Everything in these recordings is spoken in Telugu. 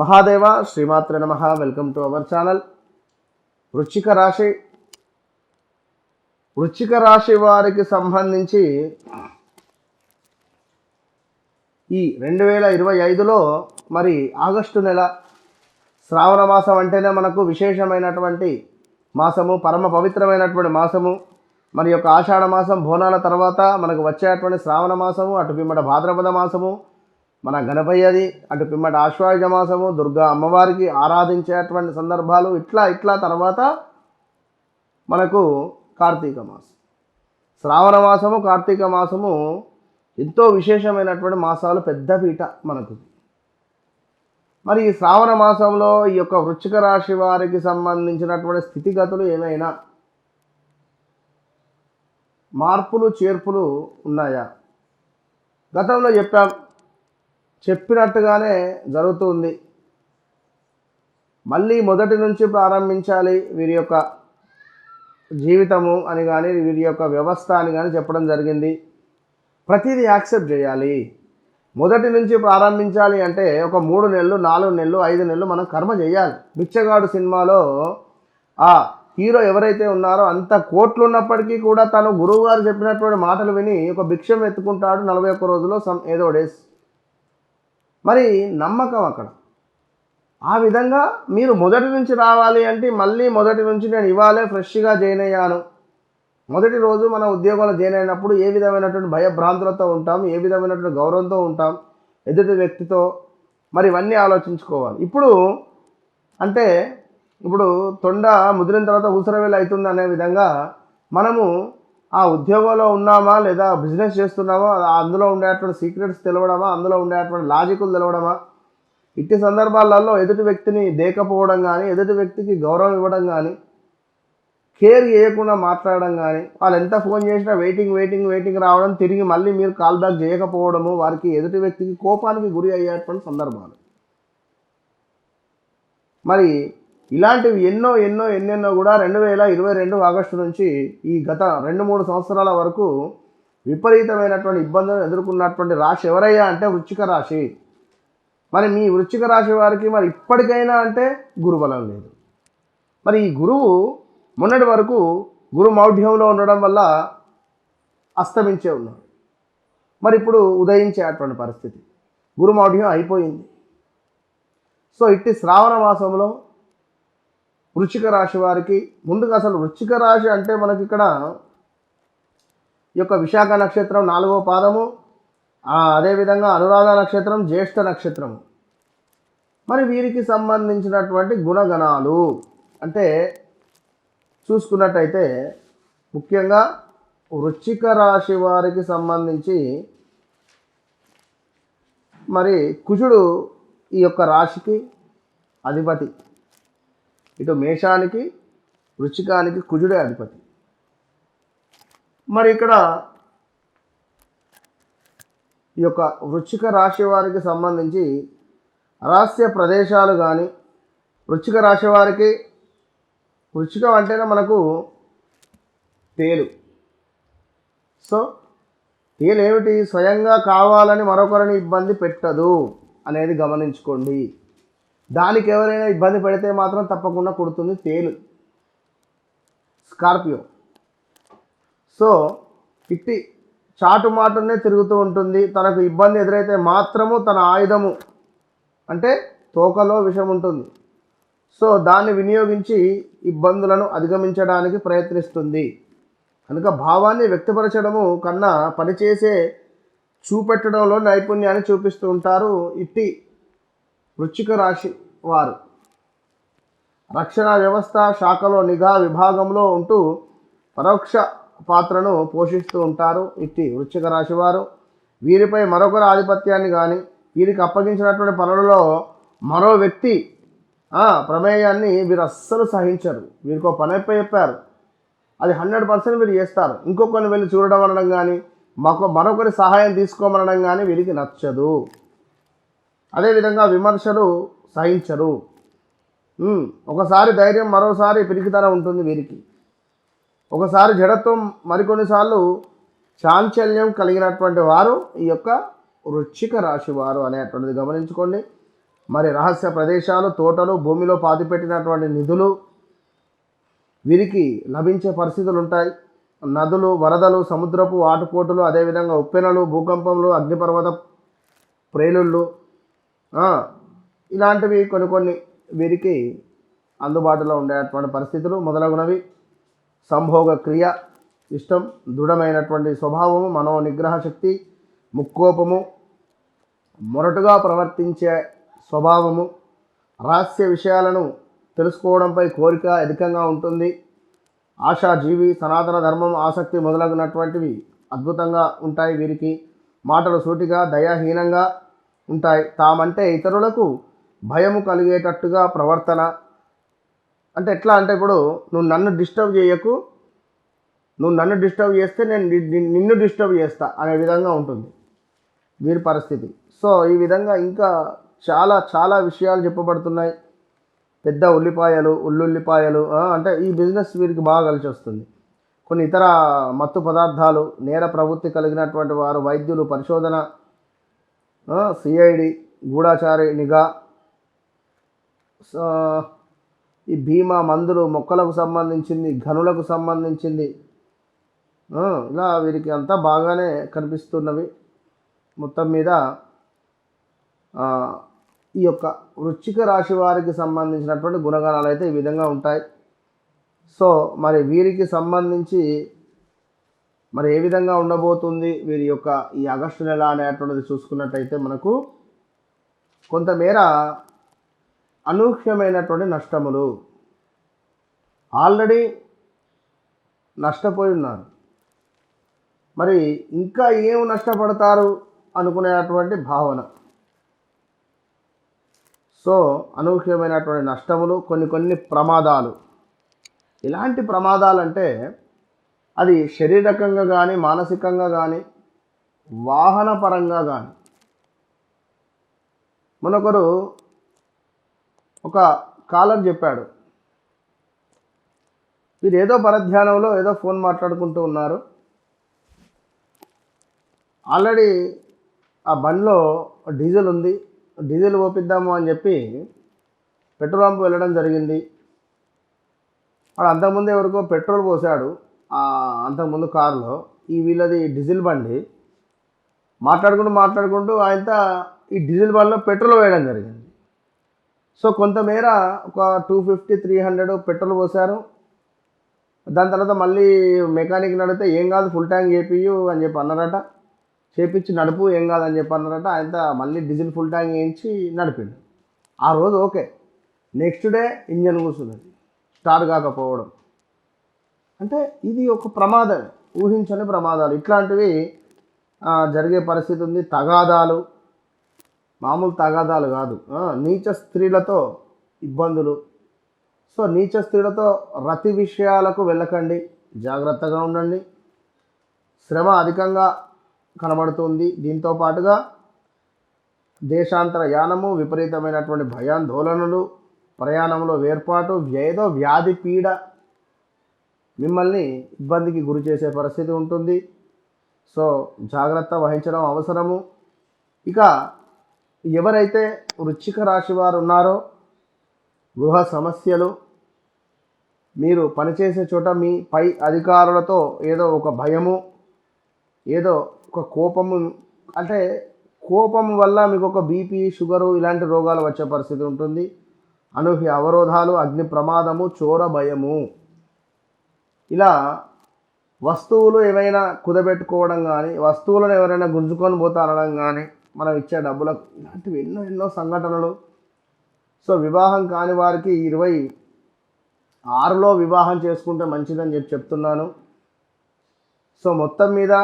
మహాదేవ శ్రీమాత్ర నమ. వెల్కమ్ టు అవర్ ఛానల్ వృచ్చిక రాశి. వృచ్చిక రాశి వారికి సంబంధించి ఈ రెండు వేల ఇరవై ఐదులో మరి ఆగస్టు నెల శ్రావణ మాసం అంటేనే మనకు విశేషమైనటువంటి మాసము పరమ పవిత్రమైనటువంటి మాసము. మరి యొక్క ఆషాఢ మాసం బోనాల తర్వాత మనకు వచ్చేటువంటి శ్రావణ మాసము అటు పిమ్మట భాద్రపద మాసము మన గణపయ్యది అటు పిమ్మట ఆశ్వాయుజ మాసము దుర్గా అమ్మవారికి ఆరాధించేటువంటి సందర్భాలు ఇట్లా ఇట్లా తర్వాత మనకు కార్తీక మాసం. శ్రావణ మాసము కార్తీక మాసము ఎంతో విశేషమైనటువంటి మాసాలు పెద్ద పీట మనకు. మరి ఈ శ్రావణ మాసంలో ఈ యొక్క వృశ్చిక రాశి వారికి సంబంధించినటువంటి స్థితిగతులు ఏమైనా? మార్పులు చేర్పులు ఉన్నాయా? గతంలో చెప్పాం చెప్పినట్టుగానే జరుగుతుంది. మళ్ళీ మొదటి నుంచి ప్రారంభించాలి వీరి యొక్క జీవితము అని కానీ వీరి యొక్క వ్యవస్థ అని కానీ చెప్పడం జరిగింది. ప్రతిదీ యాక్సెప్ట్ చేయాలి. మొదటి నుంచి ప్రారంభించాలి అంటే ఒక మూడు నెలలు నాలుగు నెలలు ఐదు నెలలు మనం కర్మ చేయాలి. బిచ్చగాడు సినిమాలో ఆ హీరో ఎవరైతే ఉన్నారో అంత కోట్లు ఉన్నప్పటికీ కూడా తను గురువు గారు చెప్పినటువంటి మాటలు విని ఒక భిక్షం ఎత్తుకుంటాడు నలభై ఒక్క రోజులో సమ్ ఏదో డేస్. మరి నమ్మకం అక్కడ. ఆ విధంగా మీరు మొదటి నుంచి రావాలి అంటే మళ్ళీ మొదటి నుంచి నేను ఇవాళే ఫ్రెష్గా జాయిన్ అయ్యాను. మొదటి రోజు మన ఉద్యోగంలో జాయిన్ అయినప్పుడు ఏ విధమైనటువంటి భయభ్రాంతులతో ఉంటాం ఏ విధమైనటువంటి గౌరవంతో ఉంటాం ఎదుటి వ్యక్తితో మరి ఇవన్నీ ఆలోచించుకోవాలి. ఇప్పుడు అంటే ఇప్పుడు తొండ ముదిరిన తర్వాత ఊసరవేలు అవుతుంది అనే విధంగా మనము ఆ ఉద్యోగంలో ఉన్నామా లేదా బిజినెస్ చేస్తున్నామా అందులో ఉండేటువంటి సీక్రెట్స్ తెలవడమా అందులో ఉండేటువంటి లాజికులు తెలవడమా? ఇట్టి సందర్భాలలో ఎదుటి వ్యక్తిని దేకపోవడం కానీ ఎదుటి వ్యక్తికి గౌరవం ఇవ్వడం కానీ కేర్ చేయకుండా మాట్లాడడం కానీ వాళ్ళు ఎంత ఫోన్ చేసినా వెయిటింగ్ వెయిటింగ్ వెయిటింగ్ రావడం తిరిగి మళ్ళీ మీరు కాల్ బ్యాక్ చేయకపోవడము వారికి ఎదుటి వ్యక్తికి కోపానికి గురి అయ్యేటువంటి సందర్భాలు. మరి ఇలాంటివి ఎన్నో ఎన్నో ఎన్నెన్నో కూడా రెండు వేల ఇరవై రెండు ఆగస్టు నుంచి ఈ గత రెండు మూడు సంవత్సరాల వరకు విపరీతమైనటువంటి ఇబ్బందులను ఎదుర్కొన్నటువంటి రాశి ఎవరయ్యా అంటే వృచ్చిక రాశి. మరి మీ వృచ్చిక రాశి వారికి మరి ఇప్పటికైనా అంటే గురుబలం లేదు. మరి ఈ గురువు మొన్నటి వరకు గురు మౌఢ్యంలో ఉండడం వల్ల అస్తమించే ఉన్నాడు. మరి ఇప్పుడు ఉదయించేటువంటి పరిస్థితి. గురు మౌఢ్యం అయిపోయింది. సో ఇట్టి శ్రావణ మాసంలో వృచ్చిక రాశి వారికి ముందుగా అసలు వృచ్చిక రాశి అంటే మనకి ఇక్కడ ఈ యొక్క విశాఖ నక్షత్రం నాలుగో పాదము అదేవిధంగా అనురాధ నక్షత్రం జ్యేష్ఠ నక్షత్రము. మరి వీరికి సంబంధించినటువంటి గుణగణాలు అంటే చూసుకున్నట్టయితే ముఖ్యంగా వృచ్చిక రాశి వారికి సంబంధించి మరి కుజుడు ఈ యొక్క రాశికి అధిపతి. ఇటు మేషానికి వృచ్చికానికి కుజుడే అధిపతి. మరి ఇక్కడ ఈ యొక్క వృచ్చిక రాశి వారికి సంబంధించి రహస్య ప్రదేశాలు కానీ వృచ్చిక రాశి వారికి వృచ్చికం అంటేనే మనకు తేలు. సో తేలు ఏమిటి స్వయంగా కావాలని మరొకరిని ఇబ్బంది పెట్టదు అనేది గమనించుకోండి. దానికి ఎవరైనా ఇబ్బంది పెడితే మాత్రం తప్పకుండా కుడుతుంది తేలు. స్కార్పియో. సో ఇట్టి చాటు మాటనే తిరుగుతూ ఉంటుంది. తనకు ఇబ్బంది ఎదురైతే మాత్రము తన ఆయుధము. అంటే తోకలో విషం ఉంటుంది. సో దాన్ని వినియోగించి ఇబ్బందులను అధిగమించడానికి ప్రయత్నిస్తుంది. కనుక భావాన్ని వ్యక్తపరచడము కన్నా పనిచేసే చూపెట్టడంలో నైపుణ్యాన్ని చూపిస్తూ ఉంటారు. ఇట్టి వృశ్చిక రాశి వారు. రక్షణ వ్యవస్థ శాఖలో నిఘా విభాగంలో ఉంటూ పరోక్ష పాత్రను పోషిస్తూ ఉంటారు ఇట్టి వృశ్చిక రాశి వారు. వీరిపై మరొకరి ఆధిపత్యాన్ని కానీ వీరికి అప్పగించినటువంటి పనులలో మరో వ్యక్తి ప్రమేయాన్ని వీరు అస్సలు సహించరు. వీరికి ఒక పని అయిపోయి చెప్పారు? అది హండ్రెడ్ పర్సెంట్ వీరు చేస్తారు. ఇంకొకరిని వెళ్ళి చూడడం అనడం కానీ మాకు మరొకరి సహాయం తీసుకోమనడం కానీ వీరికి నచ్చదు. అదేవిధంగా విమర్శలు సహించరు. ఒకసారి ధైర్యం మరోసారి పిరికితనం ఉంటుంది వీరికి. ఒకసారి జడత్వం మరికొన్నిసార్లు చాంచల్యం కలిగినటువంటి వారు ఈ యొక్క వృశ్చిక రాశి వారు అనేటువంటిది గమనించుకోండి. మరి రహస్య ప్రదేశాలు తోటలు భూమిలో పాతిపెట్టినటువంటి నిధులు వీరికి లభించే పరిస్థితులు ఉంటాయి నదులు వరదలు సముద్రపు ఆటుపోటులు అదేవిధంగా ఉప్పెనలు భూకంపంలు అగ్నిపర్వత ప్రేలుళ్ళు ఇలాంటివి కొన్ని కొన్ని వీరికి అందుబాటులో ఉండేటువంటి పరిస్థితులు మొదలగునవి. సంభోగ క్రియ ఇష్టం దృఢమైనటువంటి స్వభావము మనో నిగ్రహ శక్తి ముక్కోపము మొరటుగా ప్రవర్తించే స్వభావము రహస్య విషయాలను తెలుసుకోవడంపై కోరిక అధికంగా ఉంటుంది. ఆశాజీవి సనాతన ధర్మం ఆసక్తి మొదలగునటువంటివి అద్భుతంగా ఉంటాయి వీరికి. మాటలు సూటిగా దయాహీనంగా ఉంటాయి. తామంటే ఇతరులకు భయము కలిగేటట్టుగా ప్రవర్తన. అంటే ఎట్లా అంటే ఇప్పుడు నువ్వు నన్ను డిస్టర్బ్ చేయకు. నువ్వు నన్ను డిస్టర్బ్ చేస్తే నేను నిన్ను డిస్టర్బ్ చేస్తా అనే విధంగా ఉంటుంది వీరి పరిస్థితి. సో ఈ విధంగా ఇంకా చాలా చాలా విషయాలు చెప్పబడుతున్నాయి. పెద్ద ఉల్లిపాయలు ఉల్లుల్లిపాయలు అంటే ఈ బిజినెస్ వీరికి బాగా కలిసి వస్తుంది. కొన్ని ఇతర మత్తు పదార్థాలు నేర ప్రవృత్తి కలిగినటువంటి వారు వైద్యులు పరిశోధన సిఐడి గూఢాచారి నిఘా ఈ బీమా మందులు మొక్కలకు సంబంధించింది గనులకు సంబంధించింది. ఇలా వీరికి అంతా బాగానే కనిపిస్తున్నవి. మొత్తం మీద ఈ యొక్క వృచ్చిక రాశి వారికి సంబంధించినటువంటి గుణగణాలు అయితే ఈ విధంగా ఉంటాయి. సో మరి వీరికి సంబంధించి మరి ఏ విధంగా ఉండబోతుంది వీరి యొక్క ఈ ఆగస్టు నెల అనేటువంటిది చూసుకున్నట్టయితే మనకు కొంతమేర అనూహ్యమైనటువంటి నష్టములు ఆల్రెడీ నష్టపోయి ఉన్నారు. మరి ఇంకా ఏం నష్టపడతారు అనుకునేటువంటి భావన? సో అనూహ్యమైనటువంటి నష్టములు కొన్ని కొన్ని ప్రమాదాలు. ఇలాంటి ప్రమాదాలు అంటే అది శారీరకంగా కానీ మానసికంగా కానీ వాహన పరంగా కానీ మనొకరు ఒక కాలర్ చెప్పాడు. వీరు ఏదో పరధ్యానంలో ఏదో ఫోన్ మాట్లాడుకుంటూ ఉన్నారు. ఆల్రెడీ ఆ బండిలో డీజిల్ ఉంది. డీజిల్ పోపిద్దాము అని చెప్పి పెట్రోల్ పంప్ వెళ్ళడం జరిగింది. వాడు అంతకుముందు ఎవరికో పెట్రోల్ పోసాడు ఆ అంతకుముందు కారులో ఈ వీళ్ళది డీజిల్ బండి మాట్లాడుకుంటూ మాట్లాడుకుంటూ ఆయనతో ఈ డీజిల్ బండిలో పెట్రోల్ వేయడం జరిగింది. సో కొంతమేర ఒక two fifty three hundred petrol పోసారు దాని తర్వాత మళ్ళీ మెకానిక్ నడితే ఏం కాదు ఫుల్ ట్యాంక్ చేపియు అని చెప్పి అన్నారట. చేపించి నడుపు ఏం కాదని చెప్పి అన్నారట. ఆయన మళ్ళీ డీజిల్ ఫుల్ ట్యాంక్ వేయించి నడిపిండు. ఆ రోజు ఓకే. నెక్స్ట్ డే ఇంజన్ కూర్చున్నది. స్టార్ట్ కాకపోవడం. అంటే ఇది ఒక ప్రమాదం ఊహించని ప్రమాదాలు. ఇట్లాంటివి జరిగే పరిస్థితి ఉంది. తగాదాలు మామూలు తగాదాలు కాదు. నీచ స్త్రీలతో ఇబ్బందులు. సో నీచ స్త్రీలతో రతి విషయాలకు వెళ్ళకండి. జాగ్రత్తగా ఉండండి. శ్రమ అధికంగా కనబడుతుంది. దీంతో పాటుగా దేశాంతర యానము విపరీతమైనటువంటి భయాందోళనలు ప్రయాణంలో వేర్పాటు ఏదో వ్యాధి పీడ మిమ్మల్ని ఇబ్బందికి గురి చేసే పరిస్థితి ఉంటుంది. సో జాగ్రత్త వహించడం అవసరము. ఇక ఎవరైతే వృశ్చిక రాశి వారు ఉన్నారో గృహ సమస్యలు మీరు పనిచేసే చోట మీ పై అధికారులతో ఏదో ఒక భయము ఏదో ఒక కోపము అంటే కోపం వల్ల మీకు ఒక బీపీ షుగరు ఇలాంటి రోగాలు వచ్చే పరిస్థితి ఉంటుంది. అనూహ్య అవరోధాలు అగ్ని ప్రమాదము చోర భయము. ఇలా వస్తువులు ఏవైనా కుదబెట్టుకోవడం కానీ వస్తువులను ఎవరైనా గుంజుకొని పోతా అనడం కానీ మనం ఇచ్చే డబ్బులకు ఇలాంటివి ఎన్నో ఎన్నో సంఘటనలు. సో వివాహం కాని వారికి ఇరవై ఆరులో వివాహం చేసుకుంటే మంచిదని చెప్పి చెప్తున్నాను. సో మొత్తం మీద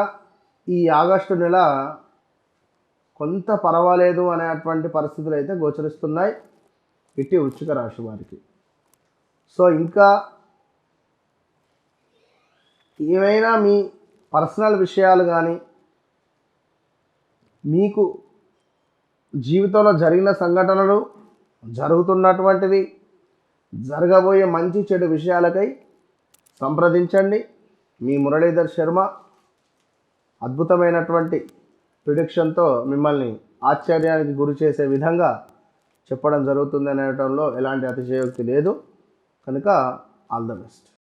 ఈ ఆగస్టు నెల కొంత పర్వాలేదు అనేటువంటి పరిస్థితులు అయితే గోచరిస్తున్నాయి. ఇట్టి వృచ్చిక రాశి వారికి. సో ఇంకా ఏమైనా మీ పర్సనల్ విషయాలు కానీ మీకు జీవితంలో జరిగిన సంఘటనలు జరుగుతున్నటువంటివి జరగబోయే మంచి చెడు విషయాలకై సంప్రదించండి. మీ మురళీధర్ శర్మ అద్భుతమైనటువంటి ప్రిడిక్షన్తో మిమ్మల్ని ఆశ్చర్యానికి గురి చేసే విధంగా చెప్పడం జరుగుతుంది అనేటంలో ఎలాంటి అతిశయోక్తి లేదు. కనుక ఆల్ ద బెస్ట్